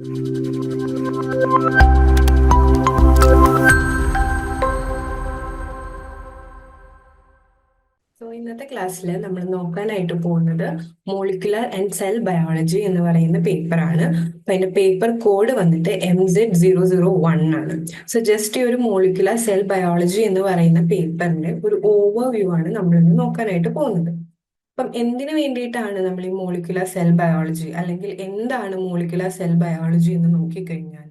ഇന്നത്തെ ക്ലാസ്സിൽ നമ്മൾ നോക്കാനായിട്ട് പോകുന്നത് മോളിക്കുലർ ആൻഡ് സെൽ ബയോളജി എന്ന് പറയുന്ന പേപ്പറാണ് അപ്പൊ അതിന്റെ പേപ്പർ കോഡ് വന്നിട്ട് M Z zero zero one ആണ്. സോ ജസ്റ്റ് ഈ ഒരു മോളിക്കുലർ സെൽ ബയോളജി എന്ന് പറയുന്ന പേപ്പറിന്റെ ഒരു ഓവർവ്യൂ ആണ് നമ്മളിന്ന് നോക്കാനായിട്ട് പോകുന്നത്. അപ്പം എന്തിനു വേണ്ടിയിട്ടാണ് നമ്മൾ ഈ മോളിക്കുലർ സെൽ ബയോളജി അല്ലെങ്കിൽ എന്താണ് മോളിക്കുലർ സെൽ ബയോളജി എന്ന് നോക്കിക്കഴിഞ്ഞാൽ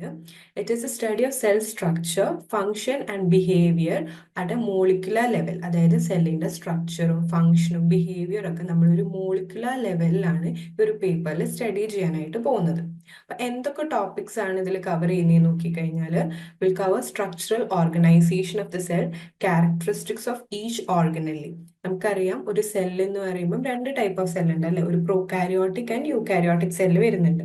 it is a study of cell structure function and behaviour at a molecular level അതായത് സെല്ലിന്റെ സ്ട്രക്ചറും ഫങ്ഷനും ബിഹേവിയറും ഒക്കെ നമ്മൾ ഒരു മോളിക്കുലർ ലെവലിലാണ് ഈ ഒരു പേപ്പറിൽ സ്റ്റഡി ചെയ്യാനായിട്ട് പോകുന്നത്. എന്തൊക്കെ ടോപ്പിക്സ് ആണ് ഇതിൽ കവർ ചെയ്യുന്നത് നോക്കിക്കഴിഞ്ഞാൽ will cover structural organisation of the cell characteristics of each organelle നമുക്കറിയാം ഒരു സെൽ എന്ന് പറയുമ്പോൾ രണ്ട് ടൈപ്പ് ഓഫ് സെൽ ഉണ്ട് അല്ലെ? ഒരു പ്രോകാരിയോട്ടിക് ആൻഡ് യൂകാരിയോട്ടിക് സെല്ല് വരുന്നുണ്ട്.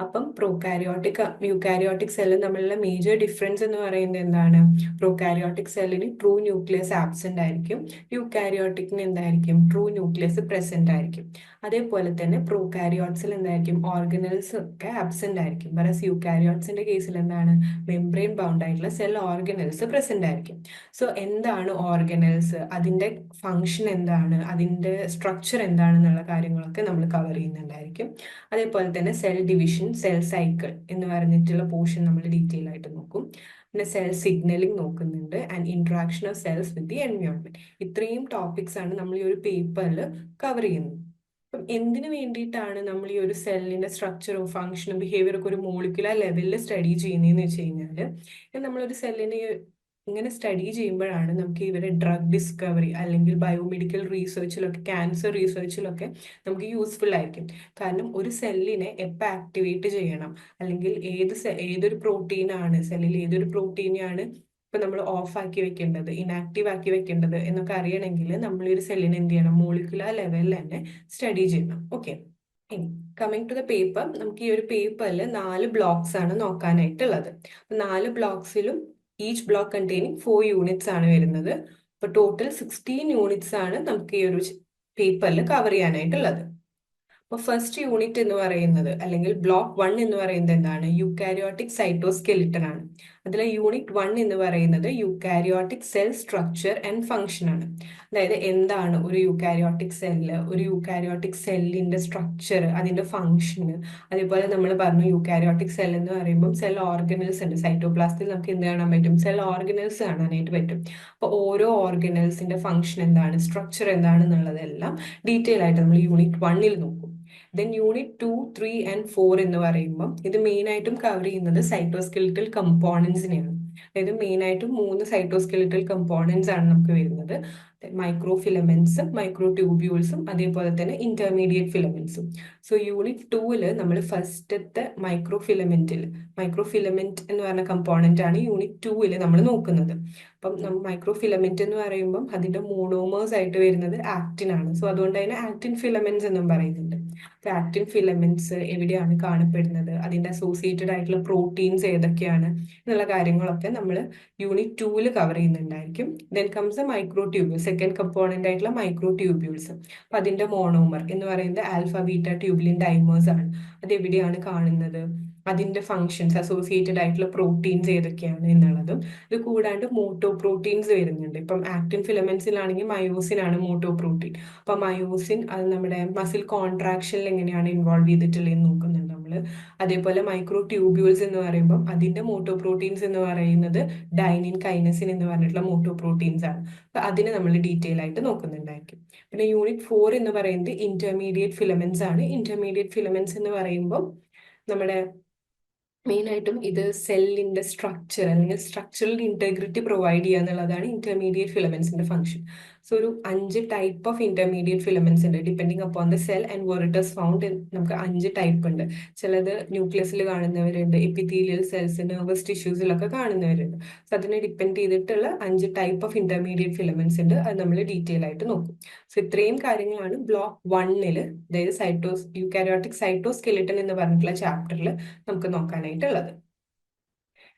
അപ്പം പ്രോകാരിയോട്ടിക് യൂകാരിയോട്ടിക് സെല്ല് തമ്മിലുള്ള മേജർ ഡിഫറൻസ് എന്ന് പറയുന്നത് എന്താണ്? പ്രോകാരിയോട്ടിക് സെല്ലിന് ട്രൂ ന്യൂക്ലിയസ് ആബ്സെന്റ് ആയിരിക്കും. യൂകാരിയോട്ടിക്കിന് എന്തായിരിക്കും? ട്രൂ ന്യൂക്ലിയസ് പ്രസന്റ് ആയിരിക്കും. അതേപോലെ തന്നെ പ്രോകാരിയോട്ട്സിൽ എന്തായിരിക്കും? ഓർഗനൽസ് ഒക്കെ ആബ്സെന്റ് ആയിരിക്കും. വറസ് യൂകാരിയോട്സിന്റെ കേസിൽ എന്താണ്? മെംബ്രെയിൻ ബൗണ്ട് ആയിട്ടുള്ള സെൽ ഓർഗനൽസ് പ്രസന്റ് ആയിരിക്കും. സോ എന്താണ് ഓർഗനൽസ് അതിന്റെ ഫങ്ഷൻ എന്താണ്? അതിന്റെ സ്ട്രക്ചർ എന്താണെന്നുള്ള കാര്യങ്ങളൊക്കെ നമ്മൾ കവർ ചെയ്യുന്നുണ്ടായിരിക്കും. അതേപോലെ തന്നെ സെൽ ഡിവിഷൻ സെൽ സൈക്കിൾ എന്ന് പറഞ്ഞിട്ടുള്ള പോർഷൻ നമ്മൾ ഡീറ്റെയിൽ ആയിട്ട് നോക്കും. പിന്നെ സെൽ സിഗ്നലിംഗ് നോക്കുന്നുണ്ട് and interaction of cells with the environment ഇത്രയും ടോപ്പിക്സ് ആണ് നമ്മൾ ഈ ഒരു പേപ്പറിൽ കവർ ചെയ്യുന്നത്. അപ്പം എന്തിനു വേണ്ടിയിട്ടാണ് നമ്മൾ ഈ ഒരു സെല്ലിന്റെ സ്ട്രക്ചറും ഫങ്ഷനും ബിഹേവിയറും ഒക്കെ ഒരു മോളിക്കുലർ ലെവലിൽ സ്റ്റഡി ചെയ്യുന്നതെന്ന് വെച്ച് കഴിഞ്ഞാൽ നമ്മളൊരു സെല്ലിനെ ഇങ്ങനെ സ്റ്റഡി ചെയ്യുമ്പോഴാണ് നമുക്ക് ഇവരെ ഡ്രഗ് ഡിസ്കവറി അല്ലെങ്കിൽ ബയോമെഡിക്കൽ റീസെർച്ചിലൊക്കെ ക്യാൻസർ റീസെർച്ചിലൊക്കെ നമുക്ക് യൂസ്ഫുൾ ആയിരിക്കും. കാരണം ഒരു സെല്ലിനെ എപ്പോൾ ആക്ടിവേറ്റ് ചെയ്യണം? അല്ലെങ്കിൽ ഏത് ഏതൊരു പ്രോട്ടീനാണ് സെല്ലിൽ ഏതൊരു പ്രോട്ടീനെയാണ് ഇപ്പൊ നമ്മൾ ഓഫ് ആക്കി വെക്കേണ്ടത് ഇനാക്റ്റീവ് ആക്കി വെക്കേണ്ടത് എന്നൊക്കെ അറിയണമെങ്കിൽ നമ്മൾ ഈ ഒരു സെല്ലിന് എന്ത് ചെയ്യണം? മോളിക്കുലർ ലെവലിൽ തന്നെ സ്റ്റഡി ചെയ്യണം. Okay coming to the paper നമുക്ക് ഈ ഒരു പേപ്പറിൽ നാല് ബ്ലോക്സ് ആണ് നോക്കാനായിട്ടുള്ളത്. നാല് ബ്ലോക്സിലും each block containing four units ആണ് വരുന്നത്. അപ്പൊ ടോട്ടൽ സിക്സ്റ്റീൻ യൂണിറ്റ്സ് ആണ് നമുക്ക് ഈ ഒരു പേപ്പറിൽ കവർ ചെയ്യാനായിട്ടുള്ളത്. അപ്പൊ ഫസ്റ്റ് യൂണിറ്റ് എന്ന് പറയുന്നത് അല്ലെങ്കിൽ ബ്ലോക്ക് വൺ എന്ന് പറയുന്നത് എന്താണ്? യുക്കാരിയോട്ടിക് സൈറ്റോസ്കെലിറ്റൺ ആണ്. അതിലെ യൂണിറ്റ് വൺ എന്ന് പറയുന്നത് eukaryotic cell structure and function ആണ്. അതായത് എന്താണ് ഒരു യുക്കാരിയോട്ടിക് സെല്ല് ഒരു യുക്കാരിയോട്ടിക് സെല്ലിന്റെ സ്ട്രക്ചർ അതിന്റെ ഫങ്ഷന് അതേപോലെ നമ്മൾ പറഞ്ഞു യുക്കാരിയോട്ടിക് സെൽ എന്ന് പറയുമ്പോൾ സെൽ ഓർഗനൽസ് ഉണ്ട്. സൈറ്റോപ്ലാസ്റ്റിൽ നമുക്ക് എന്ത് കാണാൻ പറ്റും? സെൽ ഓർഗനൽസ് കാണാനായിട്ട് പറ്റും. അപ്പോൾ ഓരോ ഓർഗനൽസിന്റെ ഫങ്ഷൻ എന്താണ്? സ്ട്രക്ചർ എന്താണെന്നുള്ളതെല്ലാം ഡീറ്റെയിൽ ആയിട്ട് നമ്മൾ യൂണിറ്റ് വണ്ണിൽ നോക്കും. Then unit two three and four എന്ന് പറയുമ്പോൾ ഇത് മെയിൻ ആയിട്ടും കവർ ചെയ്യുന്നത് സൈറ്റോസ്കെലിറ്റൽ കമ്പോണൻസിനെയാണ് അതായത് മെയിൻ ആയിട്ടും മൂന്ന് സൈറ്റോസ്കെലിറ്റൽ കമ്പോണൻസ് ആണ് നമുക്ക് വരുന്നത്. മൈക്രോ ഫിലമെന്റ്സും മൈക്രോ ട്യൂബ്യൂൾസും അതേപോലെ തന്നെ ഇന്റർമീഡിയറ്റ് ഫിലമെന്റ്സും സോ യൂണിറ്റ് ടൂവിൽ നമ്മൾ ഫസ്റ്റത്തെ മൈക്രോ ഫിലമെന്റിൽ മൈക്രോ ഫിലമെന്റ് എന്ന് പറഞ്ഞ കമ്പോണന്റ് ആണ് യൂണിറ്റ് ടൂവിൽ നമ്മൾ നോക്കുന്നത്. അപ്പം മൈക്രോ ഫിലമെന്റ് എന്ന് പറയുമ്പം അതിന്റെ മോണോമേഴ്സ് ആയിട്ട് വരുന്നത് ആക്റ്റിൻ ആണ്. സോ അതുകൊണ്ട് അതിന് ആക്റ്റിൻ ഫിലമെന്റ്സ് എന്നും പറയുന്നുണ്ട്. അപ്പൊ ആക്റ്റിൻ ഫിലമെന്റ്സ് എവിടെയാണ് കാണപ്പെടുന്നത്? അതിന്റെ അസോസിയേറ്റഡ് ആയിട്ടുള്ള പ്രോട്ടീൻസ് ഏതൊക്കെയാണ്? എന്നുള്ള കാര്യങ്ങളൊക്കെ നമ്മൾ യൂണിറ്റ് ടൂവിൽ cover ചെയ്യുന്നുണ്ടായിരിക്കും. Then comes a microtubule second component ആയിട്ടുള്ള മൈക്രോ ട്യൂബ്യൂൾസ് അപ്പൊ അതിന്റെ മോണോമർ എന്ന് പറയുന്നത് ആൽഫ ബീറ്റ ട്യൂബിലിൻ ഡൈമേഴ്സ് ആണ്. അത് എവിടെയാണ് കാണുന്നത്? അതിന്റെ ഫങ്ഷൻസ് അസോസിയേറ്റഡ് ആയിട്ടുള്ള പ്രോട്ടീൻസ് ഏതൊക്കെയാണ് എന്നുള്ളതും. ഇത് കൂടാണ്ട് മോട്ടോ പ്രോട്ടീൻസ് വരുന്നുണ്ട്. ഇപ്പം ആക്ടിൻ ഫിലമെന്റ്സിലാണെങ്കിൽ മയോസിൻ ആണ് മോട്ടോ പ്രോട്ടീൻ അപ്പൊ മയോസിൻ അത് നമ്മുടെ മസിൽ കോൺട്രാക്ഷനിൽ എങ്ങനെയാണ് ഇൻവോൾവ് ചെയ്തിട്ടുള്ളതെന്ന് നോക്കുന്നുണ്ട് നമ്മൾ അതേപോലെ മൈക്രോ ട്യൂബ്യൂൾസ് എന്ന് പറയുമ്പോൾ അതിന്റെ മോട്ടോ പ്രോട്ടീൻസ് എന്ന് പറയുന്നത് ഡൈനിൻ കൈനസിൻ എന്ന് പറഞ്ഞിട്ടുള്ള മോട്ടോ പ്രോട്ടീൻസ് ആണ്. അപ്പൊ അതിന് നമ്മൾ ഡീറ്റെയിൽ ആയിട്ട് നോക്കുന്നുണ്ടായിരിക്കും. പിന്നെ യൂണിറ്റ് ഫോർ എന്ന് പറയുന്നത് ഇന്റർമീഡിയറ്റ് ഫിലമെന്റ്സ് ആണ്. ഇന്റർമീഡിയറ്റ് ഫിലമെന്റ്സ് എന്ന് പറയുമ്പോൾ നമ്മുടെ മെയിനായിട്ടും ഇത് സെല്ലിന്റെ സ്ട്രക്ചർ അല്ലെങ്കിൽ സ്ട്രക്ചറൽ ഇന്റഗ്രിറ്റി പ്രൊവൈഡ് ചെയ്യുക എന്നുള്ളതാണ് ഇന്റർമീഡിയറ്റ് ഫിലമെന്റ്സിന്റെ ഫംഗ്ഷൻ സോ ഒരു അഞ്ച് ടൈപ്പ് ഓഫ് ഇന്റർമീഡിയറ്റ് ഫിലമെന്റ്സ് ഉണ്ട്. Depending upon the cell and varieties found നമുക്ക് അഞ്ച് ടൈപ്പ് ഉണ്ട്. ചിലത് ന്യൂക്ലിയസിൽ കാണുന്നവരുണ്ട് എപ്പിത്തീലിയൽ സെൽസ് നെർവസ് ടിഷ്യൂസിലൊക്കെ കാണുന്നവരുണ്ട്. സോ അതിനെ ഡിപ്പെൻഡ് ചെയ്തിട്ടുള്ള അഞ്ച് ടൈപ്പ് ഓഫ് ഇന്റർമീഡിയറ്റ് ഫിലമെന്റ്സ് ഉണ്ട്. അത് നമ്മൾ ഡീറ്റെയിൽ ആയിട്ട് നോക്കും. സോ ഇത്രയും കാര്യങ്ങളാണ് ബ്ലോക്ക് വണ്ണിൽ അതായത് സൈറ്റോസ് യൂക്കാരിയോട്ടിക് സൈറ്റോസ്കെലിട്ടൺ എന്ന് പറഞ്ഞിട്ടുള്ള ചാപ്റ്ററിൽ നമുക്ക് നോക്കാനായിട്ടുള്ളത്.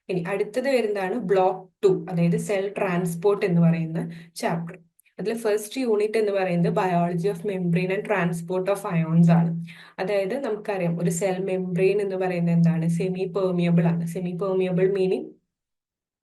ഇനി അടുത്തത് വരുന്നതാണ് ബ്ലോക്ക് ടു അതായത് സെൽ ട്രാൻസ്പോർട്ട് എന്ന് പറയുന്ന ചാപ്റ്റർ അതിൽ ഫസ്റ്റ് യൂണിറ്റ് എന്ന് പറയുന്നത് biology of membrane and transport of ions ആണ്. അതായത് നമുക്കറിയാം ഒരു സെൽ മെംബ്രെയിൻ എന്ന് പറയുന്നത് എന്താണ്? സെമി പെർമിയബിൾ ആണ്. സെമി പെർമിയബിൾ മീനിങ്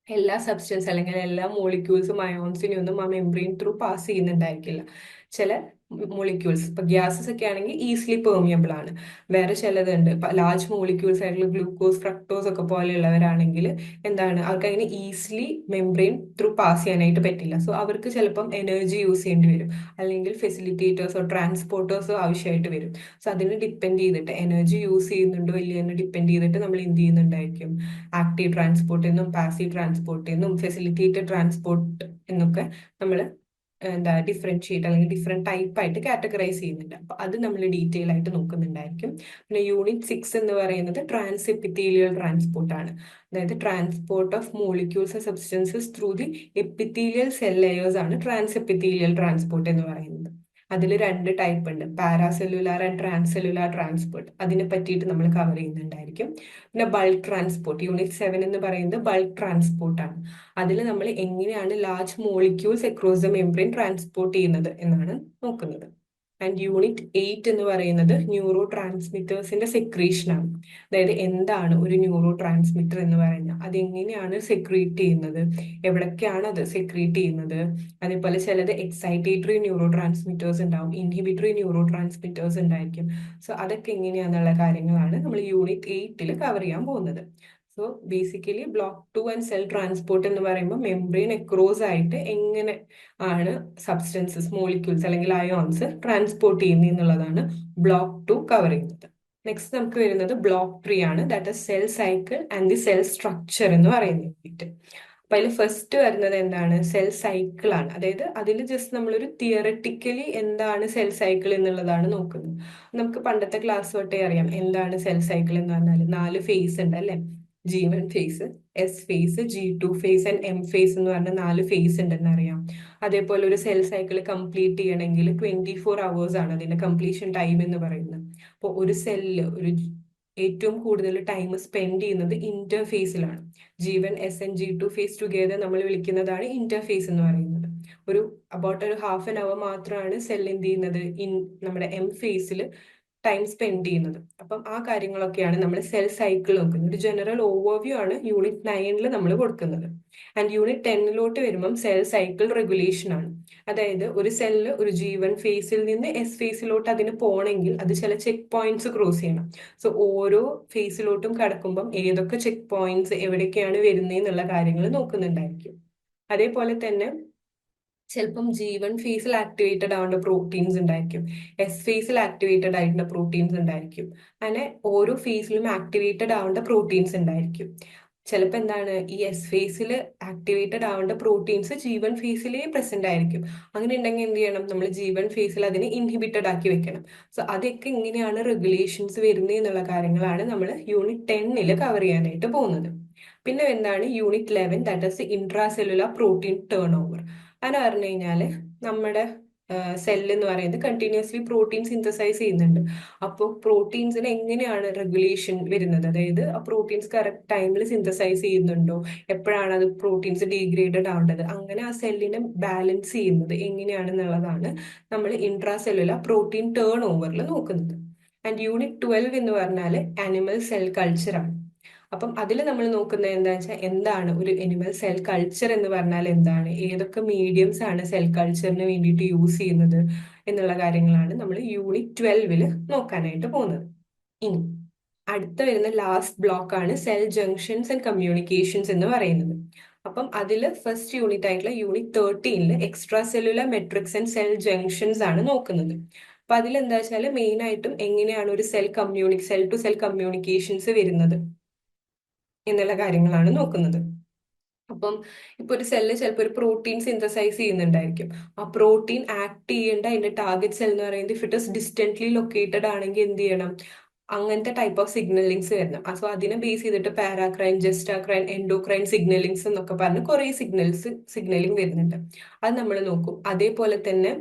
എല്ലാ സബ്സ്റ്റൻസ് അല്ലെങ്കിൽ എല്ലാ മോളിക്യൂൾസും അയോൺസിനെ ഒന്നും ആ മെംബ്രെയിൻ ത്രൂ പാസ് ചെയ്യുന്നുണ്ടായിരിക്കില്ല. ചില മോളിക്യൂൾസ് ഇപ്പൊ ഗ്യാസസ് ഒക്കെ ആണെങ്കിൽ ഈസിലി പെർമിയബിൾ ആണ്. വേറെ ചിലതുണ്ട്. ലാർജ് മോളിക്യൂൾസ് ആയിട്ടുള്ള ഗ്ലൂക്കോസ് ഫ്രക്ടോസ് ഒക്കെ പോലെയുള്ളവരാണെങ്കിൽ എന്താണ്? അവർക്ക് അങ്ങനെ ഈസിലി മെംബ്രെയിൻ ത്രൂ പാസ് ചെയ്യാനായിട്ട് പറ്റില്ല. സോ അവർക്ക് ചിലപ്പം എനർജി യൂസ് ചെയ്യേണ്ടി വരും. അല്ലെങ്കിൽ ഫെസിലിറ്റേറ്റേഴ്സോ ട്രാൻസ്പോർട്ടേഴ്സോ ആവശ്യമായിട്ട് വരും. സോ അതിന് ഡിപ്പെൻഡ് ചെയ്തിട്ട് എനർജി യൂസ് ചെയ്യുന്നുണ്ടോ ഇല്ലയെന്ന് ഡിപ്പെൻഡ് ചെയ്തിട്ട് നമ്മൾ എന്ത് ചെയ്യുന്നുണ്ടായിരിക്കും? ആക്റ്റീവ് ട്രാൻസ്പോർട്ട് എന്നും പാസീവ് ട്രാൻസ്പോർട്ട് എന്നും ഫെസിലിറ്റേറ്റഡ് ട്രാൻസ്പോർട്ട് എന്നൊക്കെ നമ്മൾ എന്താ ഡിഫറൻഷിയേറ്റ് അല്ലെങ്കിൽ ഡിഫറെന്റ് ടൈപ്പ് ആയിട്ട് കാറ്റഗറൈസ് ചെയ്യുന്നുണ്ട്. അപ്പൊ അത് നമ്മൾ ഡീറ്റെയിൽ ആയിട്ട് നോക്കുന്നുണ്ടായിരിക്കും. പിന്നെ യൂണിറ്റ് സിക്സ് എന്ന് പറയുന്നത് ട്രാൻസ് എപ്പിത്തീലിയൽ ട്രാൻസ്പോർട്ട് ആണ്. അതായത് transport of molecules substances through the epithelial cell layers ആണ് ട്രാൻസ് എപ്പിത്തീലിയൽ ട്രാൻസ്പോർട്ട് എന്ന് പറയുന്നത്. അതിൽ രണ്ട് ടൈപ്പ് ഉണ്ട്. പാരാസെല്ലുലാർ ആൻഡ് ട്രാൻസെല്ലുലാർ ട്രാൻസ്പോർട്ട് അതിനെ പറ്റിയിട്ട് നമ്മൾ കവർ ചെയ്യുന്നുണ്ടായിരിക്കും. പിന്നെ ബൾക്ക് ട്രാൻസ്പോർട്ട് യൂണിറ്റ് സെവൻ എന്ന് പറയുന്നത് ബൾക്ക് ട്രാൻസ്പോർട്ടാണ് അതിൽ നമ്മൾ എങ്ങനെയാണ് large molecules across the membrane transport ചെയ്യുന്നത് എന്നാണ് നോക്കുന്നത്. ആൻഡ് യൂണിറ്റ് എയ്റ്റ് എന്ന് പറയുന്നത് ന്യൂറോ ട്രാൻസ്മിറ്റേഴ്സിന്റെ സെക്രീഷൻ ആണ്. അതായത് എന്താണ് ഒരു ന്യൂറോ ട്രാൻസ്മിറ്റർ എന്ന് പറയുന്നത് അതെങ്ങനെയാണ് സെക്രീറ്റ് ചെയ്യുന്നത്? എവിടൊക്കെയാണ് അത് സെക്രീറ്റ് ചെയ്യുന്നത്? അതേപോലെ ചിലത് എക്സൈറ്റേറ്ററി ന്യൂറോ ട്രാൻസ്മിറ്റേഴ്സ് ഉണ്ടാവും ഇൻഹിബിറ്ററി ന്യൂറോ ട്രാൻസ്മിറ്റേഴ്സ് ഉണ്ടായിരിക്കും. സോ അതൊക്കെ എങ്ങനെയാണെന്നുള്ള കാര്യങ്ങളാണ് നമ്മൾ യൂണിറ്റ് എയ്റ്റിൽ കവർ ചെയ്യാൻ പോകുന്നത്. So basically block two and cell transport എന്ന് പറയുമ്പോൾ മെംബ്രെയിൻ എക്രോസ് ആയിട്ട് എങ്ങനെ ആണ് സബ്സ്റ്റൻസസ് മോളിക്യൂൾസ് അല്ലെങ്കിൽ അയോൺസ് ട്രാൻസ്പോർട്ട് ചെയ്യുന്നത് എന്നുള്ളതാണ് ബ്ലോക്ക് ടു കവർ ചെയ്യുന്നത്. നെക്സ്റ്റ് നമുക്ക് വരുന്നത് ബ്ലോക്ക് ത്രീ ആണ്. That is cell cycle and the cell structure എന്ന് പറയുന്നത് അപ്പൊ അതിൽ ഫസ്റ്റ് വരുന്നത് എന്താണ്? സെൽ സൈക്കിൾ ആണ്. അതായത് അതിൽ ജസ്റ്റ് നമ്മളൊരു തിയറട്ടിക്കലി എന്താണ് സെൽ സൈക്കിൾ എന്നുള്ളതാണ് നോക്കുന്നത്. നമുക്ക് പണ്ടത്തെ ക്ലാസ് തൊട്ടേ അറിയാം. എന്താണ് സെൽ സൈക്കിൾ എന്ന് പറഞ്ഞാൽ നാല് ഫേസ് ഉണ്ട് അല്ലെ? G one phase S phase G two phase and M phase എന്ന് പറഞ്ഞ നാല് ഫേസ് ഉണ്ടെന്ന് അറിയാം. അതേപോലെ ഒരു സെൽ സൈക്കിൾ കംപ്ലീറ്റ് ചെയ്യണമെങ്കിൽ ട്വന്റി ഫോർ അവേഴ്സ് ആണ് അതിന്റെ കംപ്ലീഷൻ ടൈം എന്ന് പറയുന്നത്. അപ്പോൾ ഒരു സെല്ല് ഒരു ഏറ്റവും കൂടുതൽ ടൈം സ്പെൻഡ് ചെയ്യുന്നത് ഇന്റർഫേസിലാണ് G one S and G two phase together നമ്മൾ വിളിക്കുന്നതാണ് ഇന്റർഫേസ് എന്ന് പറയുന്നത്. ഒരു അബൌട്ട് ഒരു ഹാഫ് ആൻ അവർ മാത്രമാണ് സെൽ എന്ത് ചെയ്യുന്നത്? ഇൻ നമ്മുടെ എം ഫേസിൽ ടൈം സ്പെൻഡ് ചെയ്യുന്നത്. അപ്പം ആ കാര്യങ്ങളൊക്കെയാണ് നമ്മൾ സെൽ സൈക്കിൾ നോക്കുന്നത്. ഒരു ജനറൽ ഓവർവ്യൂ ആണ് യൂണിറ്റ് നയനിൽ നമ്മൾ കൊടുക്കുന്നത്. ആൻഡ് യൂണിറ്റ് ടെന്നിലോട്ട് വരുമ്പം സെൽ സൈക്കിൾ റെഗുലേഷൻ ആണ്. അതായത് ഒരു സെല്ല് ഒരു ജീവൻ ഫേസിൽ നിന്ന് എസ് ഫേസിലോട്ട് അതിന് പോകണമെങ്കിൽ അത് ചില ചെക്ക് പോയിന്റ്സ് ക്രോസ് ചെയ്യണം. സോ ഓരോ ഫേസിലോട്ടും കടക്കുമ്പം ഏതൊക്കെ ചെക്ക് പോയിന്റ്സ് എവിടേക്കാണ് വരുന്നത് എന്നുള്ള കാര്യങ്ങൾ നോക്കുന്നുണ്ടായിരിക്കും. അതേപോലെ തന്നെ ചിലപ്പം ജി വൺ ഫേസിൽ ആക്ടിവേറ്റഡ് ആവേണ്ട പ്രോട്ടീൻസ് ഉണ്ടായിരിക്കും. എസ് ഫേസിൽ ആക്ടിവേറ്റഡ് ആയിട്ടുള്ള പ്രോട്ടീൻസ് ഉണ്ടായിരിക്കും. അങ്ങനെ ഓരോ ഫേസിലും ആക്ടിവേറ്റഡ് ആവേണ്ട പ്രോട്ടീൻസ് ഉണ്ടായിരിക്കും. ചിലപ്പോൾ എന്താണ്? ഈ എസ് ഫേസിൽ ആക്ടിവേറ്റഡ് ആവേണ്ട പ്രോട്ടീൻസ് ജീവൻ ഫേസിലേ പ്രസന്റ് ആയിരിക്കും. അങ്ങനെ ഉണ്ടെങ്കിൽ എന്ത് ചെയ്യണം? നമ്മൾ ജീവൻ ഫേസിൽ അതിനെ ഇൻഹിബിറ്റഡ് ആക്കി വെക്കണം. സോ അതൊക്കെ എങ്ങനെയാണ് റെഗുലേഷൻസ് വരുന്നത് എന്നുള്ള കാര്യങ്ങളാണ് നമ്മൾ യൂണിറ്റ് ടെന്നിൽ കവർ ചെയ്യാനായിട്ട് പോകുന്നത്. പിന്നെ എന്താണ്? Unit eleven that is intracellular protein turnover അങ്ങനെ പറഞ്ഞു കഴിഞ്ഞാൽ നമ്മുടെ സെല്ല് എന്ന് പറയുന്നത് കണ്ടിന്യൂസ്ലി പ്രോട്ടീൻ സിന്തസൈസ് ചെയ്യുന്നുണ്ട്. അപ്പോൾ പ്രോട്ടീൻസിന് എങ്ങനെയാണ് റെഗുലേഷൻ വരുന്നത്? അതായത് ആ പ്രോട്ടീൻസ് കറക്റ്റ് ടൈമിൽ സിന്തസൈസ് ചെയ്യുന്നുണ്ടോ? എപ്പോഴാണ് അത് പ്രോട്ടീൻസ് ഡീഗ്രേഡഡ് ആവേണ്ടത്? അങ്ങനെ ആ സെല്ലിനെ ബാലൻസ് ചെയ്യുന്നത് എങ്ങനെയാണെന്നുള്ളതാണ് നമ്മൾ ഇൻട്രാ സെല്ലുലാർ പ്രോട്ടീൻ ടേൺ ഓവറിൽ നോക്കുന്നത്. ആൻഡ് യൂണിറ്റ് ട്വൽവ് എന്ന് പറഞ്ഞാൽ ആനിമൽ സെൽ കൾച്ചറാണ്. അപ്പം അതിൽ നമ്മൾ നോക്കുന്നത് എന്താണെന്ന് വെച്ചാൽ എന്താണ് ഒരു എനിമൽ സെൽ കൾച്ചർ എന്ന് പറഞ്ഞാൽ എന്താണ്? ഏതൊക്കെ മീഡിയംസ് ആണ് സെൽ കൾച്ചറിന് വേണ്ടിയിട്ട് യൂസ് ചെയ്യുന്നത് എന്നുള്ള കാര്യങ്ങളാണ് നമ്മൾ യൂണിറ്റ് ട്വൽവിൽ നോക്കാനായിട്ട് പോകുന്നത്. ഇനി അടുത്ത വരുന്ന ലാസ്റ്റ് ബ്ലോക്ക് ആണ് സെൽ ജംഗ്ഷൻസ് ആൻഡ് കമ്മ്യൂണിക്കേഷൻസ് എന്ന് പറയുന്നത്. അപ്പം അതിൽ ഫസ്റ്റ് യൂണിറ്റ് ആയിട്ടുള്ള unit തേർട്ടീനിൽ extracellular matrix and cell junctions ആണ് നോക്കുന്നത്. അപ്പൊ അതിൽ എന്താ വെച്ചാൽ മെയിൻ ആയിട്ടും എങ്ങനെയാണ് ഒരു cell കമ്മ്യൂണി cell to cell communications വരുന്നത്? എന്നുള്ള കാര്യങ്ങളാണ് നോക്കുന്നത്. അപ്പം ഇപ്പൊ ഒരു സെല്ല് ചിലപ്പോൾ ഒരു പ്രോട്ടീൻ സിന്തസൈസ് ചെയ്യുന്നുണ്ടായിരിക്കും. ആ പ്രോട്ടീൻ ആക്ട് ചെയ്യേണ്ട അതിന്റെ ടാർഗറ്റ് സെൽ എന്ന് പറയുന്നത് ഇഫ് ഡിസ്റ്റന്റ്ലി ലൊക്കേറ്റഡ് ആണെങ്കിൽ എന്ത് ചെയ്യണം? അങ്ങനത്തെ ടൈപ്പ് ഓഫ് സിഗ്നലിങ്സ് വരണം. സോ അതിനെ ബേസ് ചെയ്തിട്ട് പാരാക്രൈൻ ജെസ്റ്റാക്രൈൻ എൻഡോക്രൈൻ സിഗ്നലിങ്സ് എന്നൊക്കെ പറഞ്ഞ് കുറെ സിഗ്നൽസ് സിഗ്നലിംഗ് വരുന്നുണ്ട്. അത് നമ്മൾ നോക്കും. അതേപോലെ തന്നെ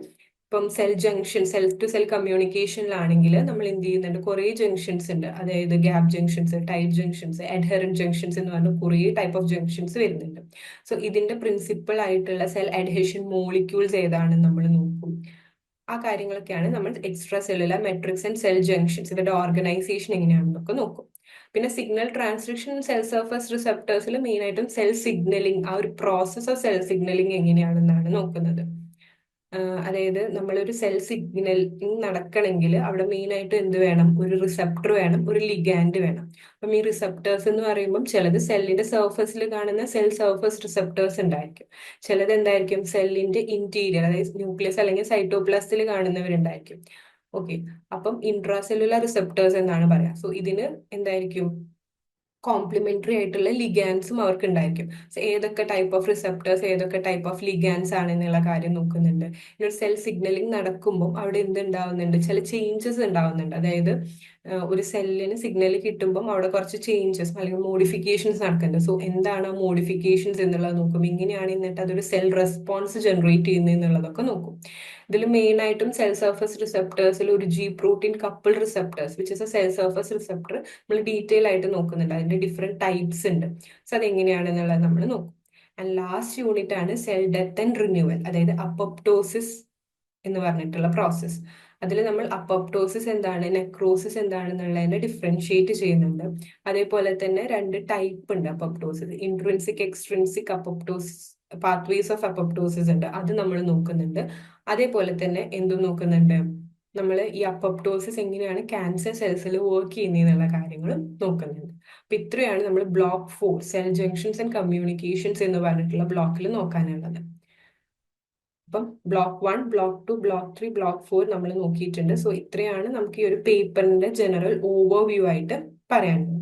ഇപ്പം cell junction cell to cell കമ്മ്യൂണിക്കേഷനിലാണെങ്കിൽ നമ്മൾ എന്ത് ചെയ്യുന്നുണ്ട്? കുറേ ജംഗ്ഷൻസ് ഉണ്ട്. അതായത് gap junctions tight junctions adherent junctions എന്ന് പറഞ്ഞ കുറേ ടൈപ്പ് ഓഫ് ജംഗ്ഷൻസ് വരുന്നുണ്ട്. സോ ഇതിന്റെ പ്രിൻസിപ്പിൾ ആയിട്ടുള്ള സെൽ അഡ്ഹഷൻ മോളിക്യൂൾസ് ഏതാണെന്ന് നമ്മൾ നോക്കും? ആ കാര്യങ്ങളൊക്കെയാണ് നമ്മൾ extracellular matrix and cell junctions ഇവരുടെ ഓർഗനൈസേഷൻ എങ്ങനെയാണെന്നൊക്കെ നോക്കും. പിന്നെ സിഗ്നൽ ട്രാൻസ്ക്രിപ്ഷൻ സെൽ സർഫസ് റിസെപ്റ്റേഴ്സിൽ മെയിൻ ആയിട്ടും സെൽ സിഗ്നലിംഗ് ആ ഒരു പ്രോസസ് ഓഫ് സെൽ സിഗ്നലിംഗ് എങ്ങനെയാണെന്നാണ് നോക്കുന്നത്. അതായത് നമ്മളൊരു സെൽ സിഗ്നലിംഗ് നടക്കണമെങ്കിൽ അവിടെ മെയിനായിട്ട് എന്ത് വേണം? ഒരു റിസപ്റ്റർ വേണം ഒരു ലിഗാൻഡ് വേണം. അപ്പം ഈ റിസപ്റ്റേഴ്സ് എന്ന് പറയുമ്പം ചിലത് സെല്ലിന്റെ സർഫസിൽ കാണുന്ന സെൽ സർഫസ് റിസപ്റ്റേഴ്സ് ഉണ്ടായിരിക്കും. ചിലത് എന്തായിരിക്കും? സെല്ലിന്റെ ഇന്റീരിയർ അതായത് ന്യൂക്ലിയസ് അല്ലെങ്കിൽ സൈറ്റോപ്ലാസ്റ്റിൽ കാണുന്നവരുണ്ടായിരിക്കും. ഓക്കെ അപ്പം ഇൻട്രാസെല്ലുലാർ റിസപ്റ്റേഴ്സ് എന്നാണ് പറയാ സോ ഇതിന് എന്തായിരിക്കും? കോംപ്ലിമെന്ററി ആയിട്ടുള്ള ലിഗാൻസും അവർക്ക് ഉണ്ടായിരിക്കും സോ ഏതൊക്കെ ടൈപ്പ് ഓഫ് റിസെപ്റ്റേഴ്സ് ഏതൊക്കെ ടൈപ്പ് ഓഫ് ലിഗാൻസ് ആണ് എന്നുള്ള കാര്യം നോക്കുന്നുണ്ട്. ഇനി സെൽ സിഗ്നലിംഗ് നടക്കുമ്പോൾ അവിടെ എന്ത് ഉണ്ടാവുന്നുണ്ട് ചില ചേഞ്ചസ് ഉണ്ടാവുന്നുണ്ട്. അതായത് ഒരു സെല്ലിന് സിഗ്നൽ കിട്ടുമ്പോൾ അവിടെ കുറച്ച് ചേഞ്ചസ് അല്ലെങ്കിൽ മോഡിഫിക്കേഷൻസ് നടക്കുന്നുണ്ട് സോ എന്താണ് ആ മോഡിഫിക്കേഷൻസ് എന്നുള്ളത് നോക്കും. ഇങ്ങനെയാണ് എന്നിട്ട് അതൊരു സെൽ റെസ്പോൺസ് ജനറേറ്റ് ചെയ്യുന്നത് എന്നുള്ളതൊക്കെ നോക്കും. ഇതിൽ മെയിൻ ആയിട്ടും സെൽ സർഫസ് റിസെപ്റ്റേഴ്സിൽ ഒരു G protein couple receptors which is a cell surface receptor നമ്മൾ ഡീറ്റെയിൽ ആയിട്ട് നോക്കുന്നുണ്ട്. അതിന്റെ ഡിഫറെന്റ് ടൈപ്സ് ഉണ്ട്. സോ അതെങ്ങനെയാണെന്നുള്ളത് നമ്മൾ നോക്കും. ആൻഡ് ലാസ്റ്റ് യൂണിറ്റ് ആണ് സെൽ ഡെത്ത് ആൻഡ് റിന്യൂവൽ അതായത് അപ്പോപ്റ്റോസിസ് എന്ന് പറഞ്ഞിട്ടുള്ള പ്രോസസ്സ് അതിൽ നമ്മൾ അപ്പോപ്റ്റോസിസ് എന്താണ് നെക്രോസിസ് എന്താണെന്നുള്ളതിനെ ഡിഫറൻഷിയേറ്റ് ചെയ്യുന്നുണ്ട്. അതേപോലെ തന്നെ രണ്ട് ടൈപ്പ് ഉണ്ട് apoptosis intrinsic extrinsic apoptosis pathways of apoptosis ഉണ്ട്. അത് നമ്മൾ നോക്കുന്നുണ്ട്. അതേപോലെ തന്നെ എന്തും നോക്കുന്നുണ്ട്? നമ്മൾ ഈ അപ്പോപ്റ്റോസിസ് എങ്ങനെയാണ് ക്യാൻസർ സെൽസിൽ വർക്ക് ചെയ്യുന്നതെന്നുള്ള കാര്യങ്ങളും നോക്കുന്നുണ്ട്. അപ്പൊ ഇത്രയാണ് നമ്മൾ block four cell junctions and communications എന്ന് പറഞ്ഞിട്ടുള്ള ബ്ലോക്കിൽ നോക്കാനുള്ളത്. അപ്പം block one block two block three block four നമ്മൾ നോക്കിയിട്ടുണ്ട്. സോ ഇത്രയാണ് നമുക്ക് ഈ ഒരു പേപ്പറിന്റെ ജനറൽ ഓവർവ്യൂ ആയിട്ട് പറയാനുള്ളത്.